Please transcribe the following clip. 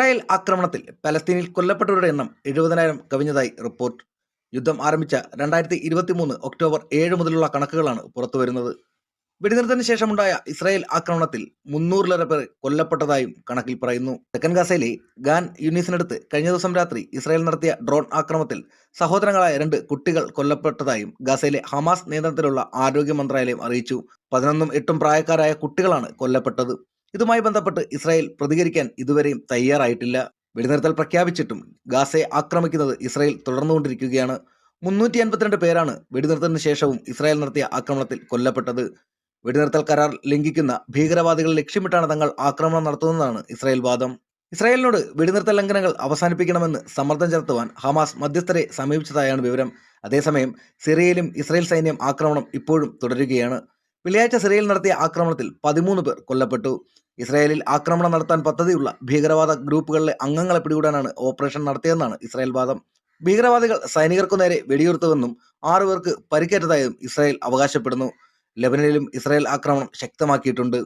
Israel ആക്രമണത്തിൽ പലസ്തീനിൽ കൊല്ലപ്പെട്ടവരുടെ എണ്ണം എഴുപതിനായിരം കവിഞ്ഞതായി റിപ്പോർട്ട്. യുദ്ധം ആരംഭിച്ച രണ്ടായിരത്തി ഇരുപത്തി മൂന്ന് ഒക്ടോബർ ഏഴ് മുതലുള്ള കണക്കുകളാണ് പുറത്തുവരുന്നത് വെടിനിർത്തലിന് ശേഷമുണ്ടായ ഇസ്രായേൽ ആക്രമണത്തിൽ മുന്നൂറിലേറെ പേർ കൊല്ലപ്പെട്ടതായും കണക്കിൽ പറയുന്നു. തെക്കൻ ഗാസയിലെ ഗാൻ യൂണിസിനടുത്ത് കഴിഞ്ഞ ദിവസം രാത്രി ഇസ്രായേൽ നടത്തിയ ഡ്രോൺ ആക്രമണത്തിൽ സഹോദരങ്ങളായ രണ്ട് കുട്ടികൾ കൊല്ലപ്പെട്ടതായും ഗാസയിലെ ഹമാസ് നിയന്ത്രണത്തിലുള്ള ആരോഗ്യ മന്ത്രാലയം അറിയിച്ചു. പതിനൊന്നും എട്ടും പ്രായക്കാരായ കുട്ടികളാണ് കൊല്ലപ്പെട്ടത്. ഇതുമായി ബന്ധപ്പെട്ട് ഇസ്രായേൽ പ്രതികരിക്കാൻ ഇതുവരെയും തയ്യാറായിട്ടില്ല. വെടിനിർത്തൽ പ്രഖ്യാപിച്ചിട്ടും ഗാസയെ ആക്രമിക്കുന്നത് ഇസ്രായേൽ തുടർന്നുകൊണ്ടിരിക്കുകയാണ്. മുന്നൂറ്റി അൻപത്തിരണ്ട് പേരാണ് വെടിനിർത്തലിന് ശേഷവും ഇസ്രായേൽ നടത്തിയ ആക്രമണത്തിൽ കൊല്ലപ്പെട്ടത്. വെടിനിർത്തൽ കരാർ ലംഘിക്കുന്ന ഭീകരവാദികളെ ലക്ഷ്യമിട്ടാണ് തങ്ങൾ ആക്രമണം നടത്തുന്നതെന്നാണ് ഇസ്രായേൽ വാദം. ഇസ്രായേലിനോട് വെടിനിർത്തൽ ലംഘനങ്ങൾ അവസാനിപ്പിക്കണമെന്ന് സമ്മർദ്ദം ചെലുത്തുവാൻ ഹമാസ് മധ്യസ്ഥരെ സമീപിച്ചതായാണ് വിവരം. അതേസമയം സിറിയയിലും ഇസ്രായേൽ സൈന്യം ആക്രമണം ഇപ്പോഴും തുടരുകയാണ്. വെള്ളിയാഴ്ച സിറിയയിൽ നടത്തിയ ആക്രമണത്തിൽ പതിമൂന്ന് പേർ കൊല്ലപ്പെട്ടു. ഇസ്രായേലിൽ ആക്രമണം നടത്താൻ പദ്ധതിയുള്ള ഭീകരവാദ ഗ്രൂപ്പുകളിലെ അംഗങ്ങളെ പിടികൂടാനാണ് ഓപ്പറേഷൻ നടത്തിയതെന്നാണ് ഇസ്രായേൽ വാദം. ഭീകരവാദികൾ സൈനികർക്കു നേരെ വെടിയുർത്തുവെന്നും ആറു പേർക്ക് പരിക്കേറ്റതായും ഇസ്രായേൽ അവകാശപ്പെടുന്നു. ലെബനനിലും ഇസ്രായേൽ ആക്രമണം ശക്തമാക്കിയിട്ടുണ്ട്.